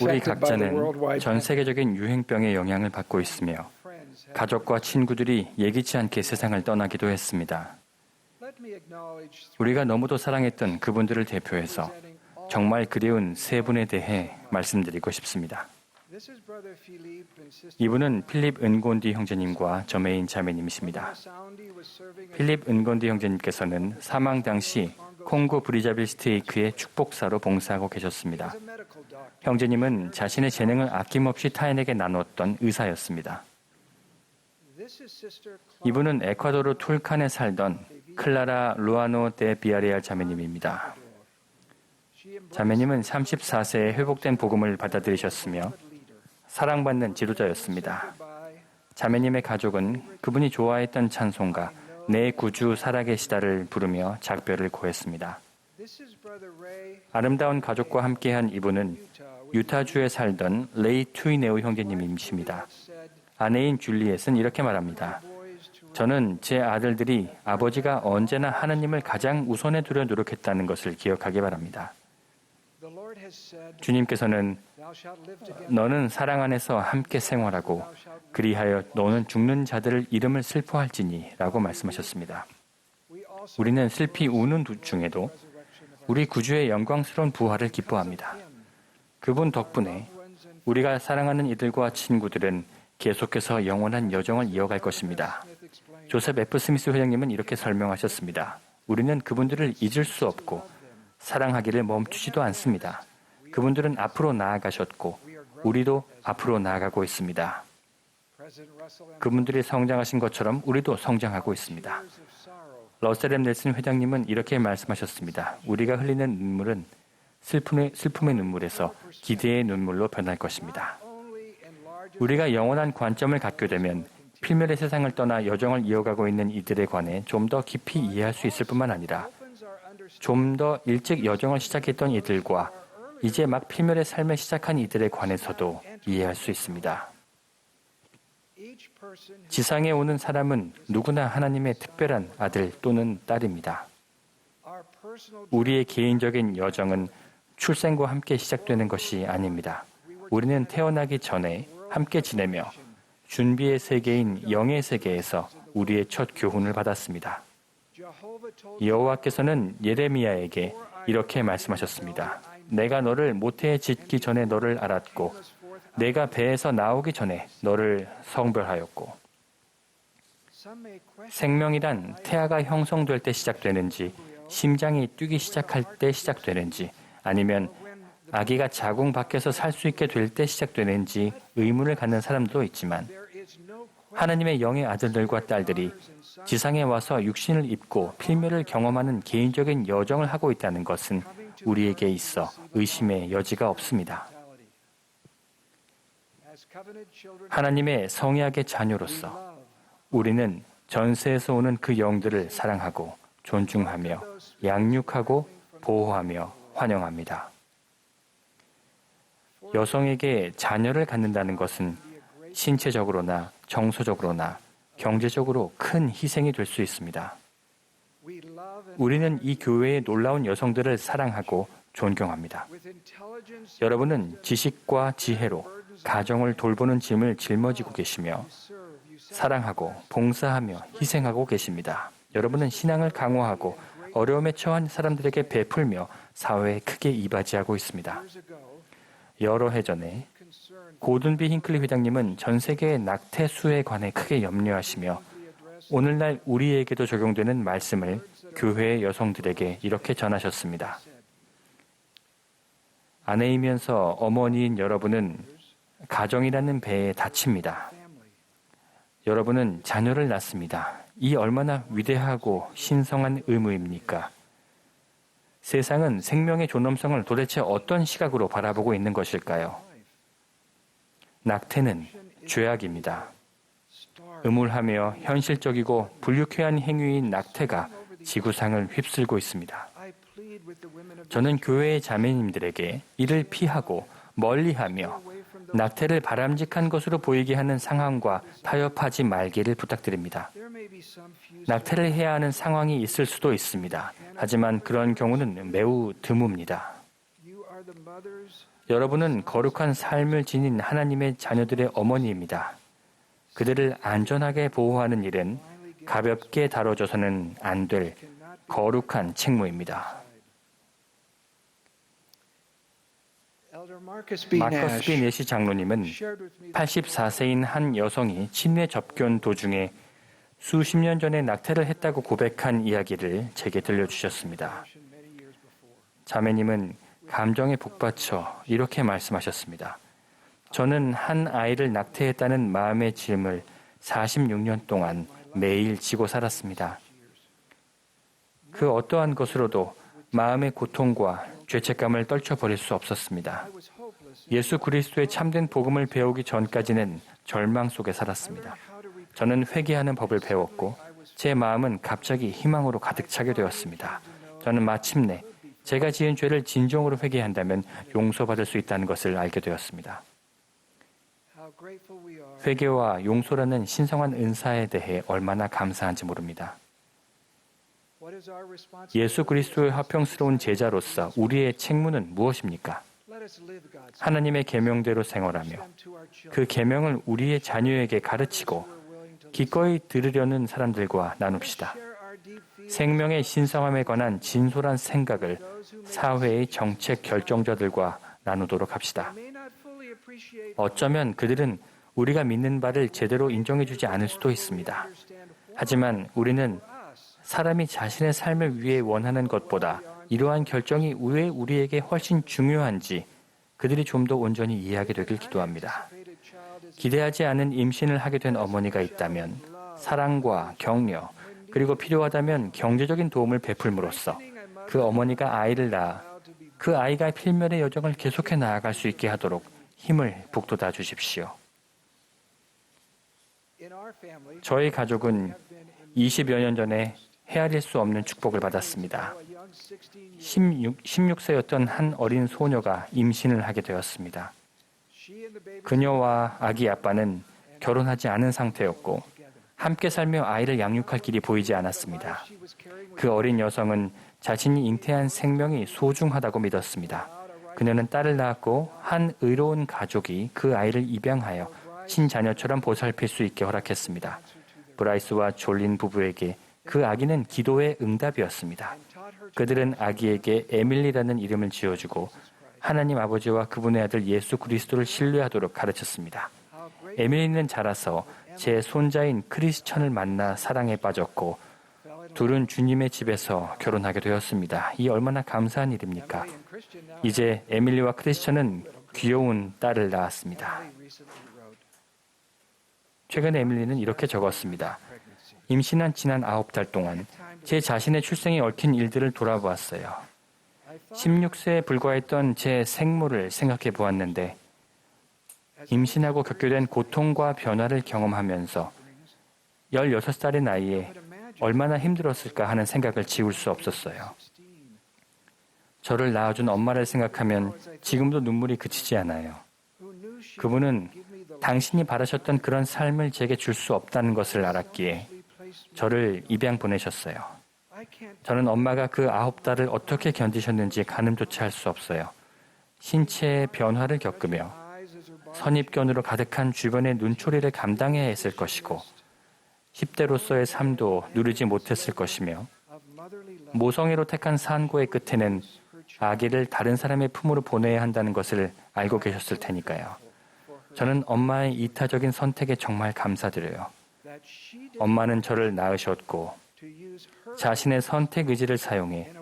우리 각자는 전 세계적인 유행병의 영향을 받고 있으며 가족과 친구들이 예기치 않게 세상을 떠나기도 했습니다. 우리가 너무도 사랑했던 그분들을 대표해서 정말 그리운 세 분에 대해 말씀드리고 싶습니다. 이분은 필립 은곤디 형제님과 저메인 자매님이십니다. 필립 은곤디 형제님께서는 사망 당시 콩고 브리자빌 스테이크의 축복사로 봉사하고 계셨습니다. 형제님은 자신의 재능을 아낌없이 타인에게 나눴던 의사였습니다. 이분은 에콰도르 툴칸에 살던 클라라 루아노 데 비아리알 자매님입니다. 자매님은 34세에 회복된 복음을 받아들이셨으며. 사랑받는 지도자였습니다. 자매님의 가족은 그분이 좋아했던 찬송가 내 구주 살아계시다를 부르며 작별을 고했습니다. 아름다운 가족과 함께한 이분은. 유타주에 살던 레이 투이네우 형제님이십니다. 아내인 줄리엣은 이렇게 말합니다. 저는 제 아들들이 아버지가 언제나 하나님을 가장 우선에 두려 노력했다는 것을 기억하기 바랍니다. 주님께서는 너는 사랑 안에서 함께 생활하고 그리하여 너는 죽는 자들을 이름을 슬퍼할지니 라고 말씀하셨습니다. 우리는 슬피 우는 두- 중에도 우리 구주의 영광스러운 부활을 기뻐합니다. 그분 덕분에 우리가 사랑하는 이들과 친구들은 계속해서 영원한 여정을 이어갈 것입니다. 조셉 F. 스미스 회장님은 이렇게 설명하셨습니다. 우리는 그분들을 잊을 수 없고 사랑하기를 멈추지도 않습니다. 그분들은 앞으로 나아가셨고 우리도 앞으로 나아가고 있습니다. 그분들이 성장하신 것처럼 우리도 성장하고 있습니다. 러셀 엠 넬슨 회장님은 이렇게 말씀하셨습니다. 우리가 흘리는 눈물은 슬픔의, 슬픔의 눈물에서 기대의 눈물로 변할 것입니다. 우리가 영원한 관점을 갖게 되면 필멸의 세상을 떠나 여정을 이어가고 있는 이들에 관해 좀 더 깊이 이해할 수 있을 뿐만 아니라 좀 더 일찍 여정을 시작했던 이들과 이제 막 필멸의 삶을 시작한 이들에 관해서도 이해할 수 있습니다. 지상에 오는 사람은 누구나 하나님의 특별한 아들 또는 딸입니다. 우리의 개인적인 여정은 출생과 함께 시작되는 것이 아닙니다. 우리는 태어나기 전에 함께 지내며 준비의 세계인 영의 세계에서 우리의 첫 교훈을 받았습니다. 여호와께서는 예레미야에게 이렇게 말씀하셨습니다. 내가 너를 모태에 짓기 전에 너를 알았고 내가 배에서 나오기 전에 너를 성별하였고 생명이란 태아가 형성될 때 시작되는지 심장이 뛰기 시작할 때 시작되는지 아니면 아기가 자궁 밖에서 살 수 있게 될 때 시작되는지 의문을 갖는 사람도 있지만 하나님의 영의 아들들과 딸들이 지상에 와서 육신을 입고 필멸을 경험하는 개인적인 여정을 하고 있다는 것은 우리에게 있어 의심의 여지가 없습니다. 하나님의 성약의 자녀로서 우리는 전세에서 오는 그 영들을 사랑하고 존중하며 양육하고 보호하며 환영합니다. 여성에게 자녀를 갖는다는 것은 신체적으로나 정서적으로나 경제적으로 큰 희생이 될 수 있습니다. 우리는 이 교회의 놀라운 여성들을 사랑하고 존경합니다. 여러분은 지식과 지혜로 가정을 돌보는 짐을 짊어지고 계시며 사랑하고 봉사하며 희생하고 계십니다. 여러분은 신앙을 강화하고 어려움에 처한 사람들에게 베풀며 사회에 크게 이바지하고 있습니다. 여러 해 전에 고든비 힌클리 회장님은 전 세계의 낙태 수에 관해 크게 염려하시며 오늘날 우리에게도 적용되는 말씀을 교회의 여성들에게 이렇게 전하셨습니다. 아내이면서 어머니인 여러분은 가정이라는 배에 family 여러분은 자녀를 낳습니다. 이 얼마나 위대하고 신성한 의무입니까? 세상은 생명의 존엄성을 도대체 어떤 시각으로 바라보고 있는 것일까요? 낙태는 죄악입니다. 음울하며 현실적이고 불유쾌한 행위인 낙태가 지구상을 휩쓸고 있습니다. 저는 교회의 자매님들에게 이를 피하고 멀리하며 낙태를 바람직한 것으로 보이게 하는 상황과 타협하지 말기를 부탁드립니다. 낙태를 해야 하는 상황이 있을 수도 있습니다. 하지만 그런 경우는 매우 드뭅니다. 여러분은 거룩한 삶을 지닌 하나님의 자녀들의 어머니입니다. 그들을 안전하게 보호하는 일은 가볍게 다뤄져서는 안 될 거룩한 책무입니다. 마커스 비 내시 장로님은 shared with me 84세인 한 여성이 친례 접견 도중에 수십 년 전에 낙태를 했다고 고백한 이야기를 제게 들려주셨습니다. 자매님은 감정에 북받쳐 이렇게 말씀하셨습니다. 저는 한 아이를 낙태했다는 마음의 짐을 46년 동안 매일 지고 살았습니다. 그 어떠한 것으로도 마음의 고통과 죄책감을 떨쳐버릴 수 없었습니다. 예수 그리스도의 참된 복음을 배우기 전까지는 절망 속에 살았습니다. 저는 회개하는 법을 배웠고 제 마음은 갑자기 희망으로 가득 차게 되었습니다. 저는 마침내 제가 지은 죄를 진정으로 회개한다면 용서받을 수 있다는 것을 알게 되었습니다. 회개와 용서라는 신성한 은사에 대해 얼마나 감사한지 모릅니다. 예수 그리스도의 화평스러운 제자로서 우리의 책무는 무엇입니까? 하나님의 계명대로 생활하며. 그 계명을 우리의 자녀에게 가르치고 기꺼이 들으려는 사람들과 나눕시다. 생명의 신성함에 관한 진솔한 생각을 사회의 정책 결정자들과 나누도록 합시다. 어쩌면 그들은 우리가 믿는 바를 제대로 인정해주지 않을 수도 있습니다. 하지만 우리는. 사람이 자신의 삶을 위해 원하는 것보다 이러한 결정이 왜 우리에게 훨씬 중요한지 그들이 좀 더 온전히 이해하게 되길 기도합니다. 기대하지 않은 임신을 하게 된 어머니가 있다면 사랑과 격려 그리고 필요하다면 경제적인 도움을 베풀므로써 그 어머니가 아이를 낳아 그 아이가 필면의 여정을 계속해 나아갈 수 있게 하도록 힘을 북돋아 주십시오. 저희 가족은 have been in 20여 년 전에 헤아릴 수 없는 축복을 받았습니다. a young 16 year 16, 16세였던 한 어린 소녀가 임신을 하게 되었습니다. 그녀와 아기 아빠는 결혼하지 않은 상태였고. 함께 살며 아이를 양육할 길이 보이지 않았습니다. 그 어린 여성은 자신이 잉태한 생명이 소중하다고 믿었습니다. 그녀는 딸을 낳았고 한 의로운 가족이 그 아이를 입양하여 친자녀처럼 보살필 수 있게 허락했습니다. 브라이스와 졸린 부부에게 그 아기는 기도의 응답이었습니다. 그들은 아기에게 에밀리라는 이름을 지어주고 하나님 아버지와 그분의 아들 예수 그리스도를 신뢰하도록 가르쳤습니다. 에밀리는 자라서 제 손자인 크리스천을 만나 사랑에 빠졌고 둘은 주님의 집에서 결혼하게 되었습니다. 이 얼마나 감사한 일입니까? 이제 에밀리와 크리스천은 귀여운 딸을 낳았습니다. Emily recently wrote 최근 에밀리는 이렇게 적었습니다. 임신한 지난 아홉 달 동안 제 자신의 출생에 얽힌 일들을 돌아보았어요. I thought 16세에 불과했던 제 생모를 생각해 보았는데 임신하고 겪게 된 고통과 변화를 경험하면서 16살의 나이에 얼마나 힘들었을까 하는 생각을 지울 수 없었어요. 저를 낳아준 엄마를 생각하면 지금도 눈물이 그치지 않아요. 그분은 당신이 바라셨던 그런 삶을 제게 줄 수 없다는 것을 알았기에. 저를 입양 보내셨어요. 저는 엄마가 그 아홉 달을 어떻게 견디셨는지 가늠조차 할 수 없어요. 신체의 변화를 겪으며 선입견으로 가득한 주변의 눈초리를 감당해야 했을 것이고 10대로서의 삶도 누리지 못했을 것이며 모성애로 택한 산고의 끝에는 아기를 다른 사람의 품으로 보내야 한다는 것을 알고 계셨을 테니까요. 저는 엄마의 이타적인 선택에 정말 감사드려요. 엄마는 저를 낳으셨고 자신의 선택 의지를 사용해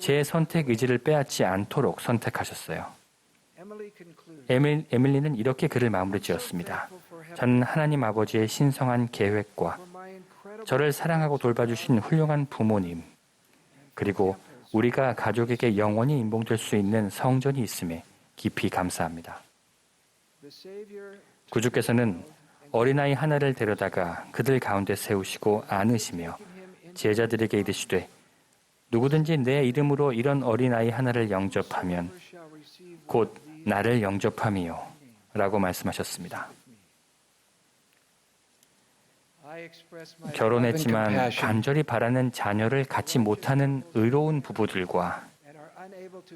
제 선택 의지를 빼앗지 않도록 선택하셨어요. 에밀리는 이렇게 글을 마무리 지었습니다. 저는 하나님 아버지의 신성한 계획과 저를 사랑하고 돌봐주신 훌륭한 부모님, 그리고 우리가 가족에게 영원히 인봉될 수 있는 성전이 있음에 깊이 감사합니다. 구주께서는 어린아이 하나를 데려다가 그들 가운데 세우시고 안으시며 제자들에게 이르시되 누구든지 내 이름으로 이런 어린아이 하나를 영접하면 곧 나를 영접함이요 라고 말씀하셨습니다. 결혼했지만 간절히 바라는 자녀를 갖지 못하는 의로운 부부들과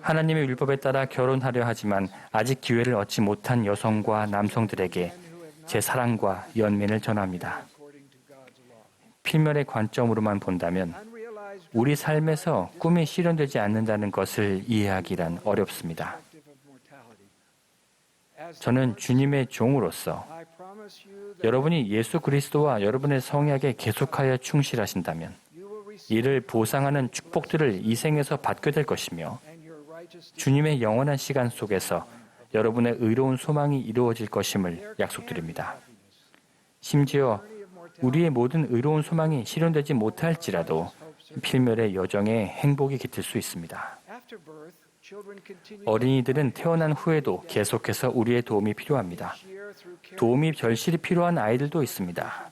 하나님의 율법에 따라 결혼하려 하지만 아직 기회를 얻지 못한 여성과 남성들에게 제 사랑과 연민을 전합니다. 필멸의 관점으로만 본다면 우리 삶에서 꿈이 실현되지 않는다는 것을 이해하기란 어렵습니다. 저는 주님의 종으로서 여러분이 예수 그리스도와 여러분의 성약에 계속하여 충실하신다면 이를 보상하는 축복들을 이 생에서 받게 될 것이며 주님의 영원한 시간 속에서 여러분의 의로운 소망이 이루어질 것임을 약속드립니다. 심지어 우리의 모든 의로운 소망이 실현되지 못할지라도 필멸의 여정에 행복이 깃들 수 있습니다. 어린이들은 태어난 후에도 계속해서 우리의 도움이 필요합니다. 도움이 절실히 필요한 아이들도 있습니다.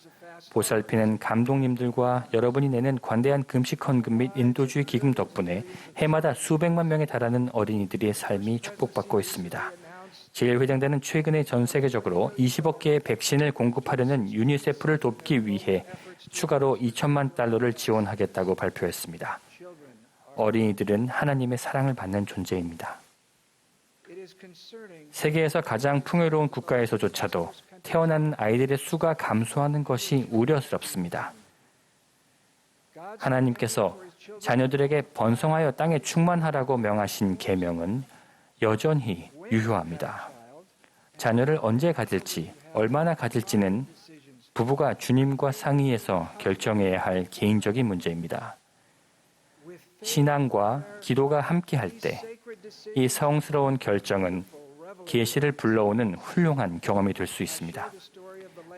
보살피는 감독님들과 여러분이 내는 관대한 금식 헌금 및 인도주의 기금 덕분에 해마다 수백만 명에 달하는 어린이들의 삶이 축복받고 있습니다. 제일 회장단은 최근에 전 세계적으로 20억 개의 백신을 공급하려는 유니세프를 돕기 위해 추가로 2천만 달러를 지원하겠다고 발표했습니다. 어린이들은 하나님의 사랑을 받는 존재입니다. 세계에서 가장 풍요로운 국가에서조차도 태어나는 아이들의 수가 감소하는 것이 우려스럽습니다. 하나님께서 자녀들에게 번성하여 땅에 충만하라고 명하신 계명은 여전히 유효합니다. 자녀를 언제 가질지, 얼마나 가질지는 부부가 주님과 상의해서 결정해야 할 개인적인 문제입니다. 신앙과 기도가 함께할 때 이 성스러운 결정은 계시를 불러오는 훌륭한 경험이 될 수 있습니다.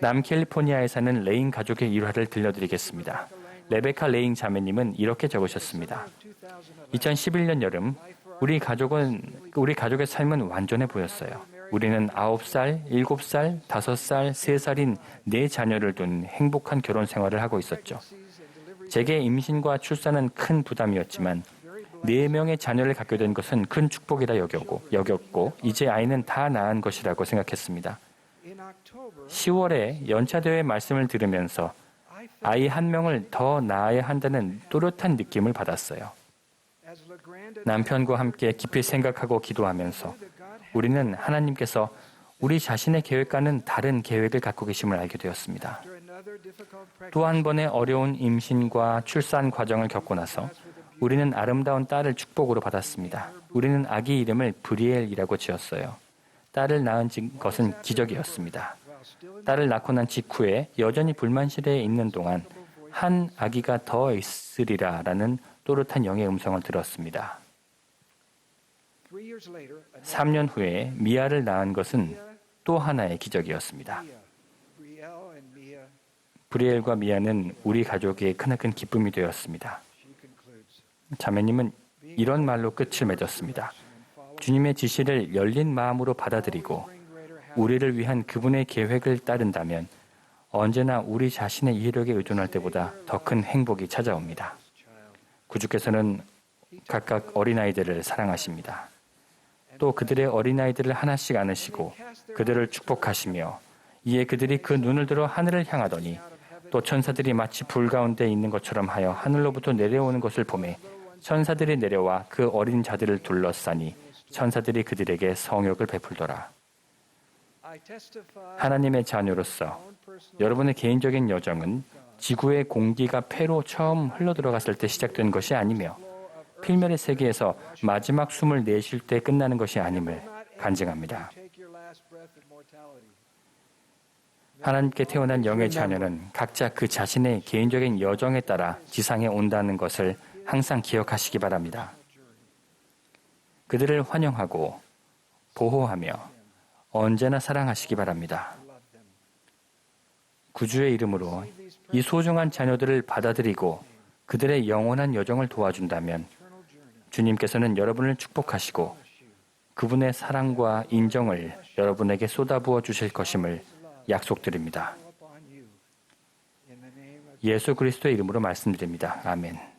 남캘리포니아에 사는 레인 가족의 일화를 들려드리겠습니다. 레베카 레인 자매님은 이렇게 적으셨습니다. 2011년 여름 우리 가족은 우리 가족의 삶은 완전해 보였어요. 우리는 9살, 7살, 5살, 3살인 네 자녀를 둔 행복한 결혼 생활을 하고 있었죠. 제게 임신과 출산은 큰 부담이었지만 네 명의 자녀를 갖게 된 것은 큰 축복이라 여겼고, 여겼고 이제 아이는 다 낳은 것이라고 생각했습니다. 10월에 연차대회 말씀을 들으면서 아이 한 명을 더 낳아야 한다는 또렷한 느낌을 받았어요. 남편과 함께 깊이 생각하고 기도하면서 우리는 하나님께서 우리 자신의 계획과는 다른 계획을 갖고 계심을 알게 되었습니다. 또 한 번의 어려운 임신과 출산 과정을 겪고 나서 우리는 아름다운 딸을 축복으로 받았습니다. 우리는 아기 이름을 브리엘이라고 지었어요. 딸을 낳은 것은 기적이었습니다. 딸을 낳고 난 직후에 여전히 불만실에 있는 동안 한 아기가 더 있으리라라는 또렷한 영의 음성을 들었습니다. 3년 후에 미아를 낳은 것은 또 하나의 기적이었습니다. 브리엘과 미아는 우리 가족의 크나큰 기쁨이 되었습니다. 자매님은 이런 말로 끝을 맺었습니다. 주님의 지시를 열린 마음으로 받아들이고 우리를 위한 그분의 계획을 따른다면 언제나 우리 자신의 이해력에 의존할 때보다 더 큰 행복이 찾아옵니다. 구주께서는 각각 어린아이들을 사랑하십니다. 또 그들의 어린아이들을 하나씩 안으시고 그들을 축복하시며 이에 그들이 그 눈을 들어 하늘을 향하더니 또 천사들이 마치 불 가운데 있는 것처럼 하여 하늘로부터 내려오는 것을 보매 천사들이 내려와 그 어린 자들을 둘러싸니 천사들이 그들에게 성욕을 베풀더라. 하나님의 자녀로서 여러분의 개인적인 여정은 지구의 공기가 폐로 처음 흘러들어갔을 때 시작된 것이 아니며 필멸의 세계에서 마지막 숨을 내쉴 때 끝나는 것이 아님을 간증합니다. 하나님께 태어난 영의 자녀는 각자 그 자신의 개인적인 여정에 따라 지상에 온다는 것을 항상 기억하시기 바랍니다. 그들을 환영하고 보호하며 언제나 사랑하시기 바랍니다. 구주의 이름으로 이 소중한 자녀들을 받아들이고 그들의 영원한 여정을 도와준다면 주님께서는 여러분을 축복하시고 그분의 사랑과 인정을 여러분에게 쏟아부어 주실 것임을 약속드립니다. 예수 그리스도의 이름으로 말씀드립니다. 아멘.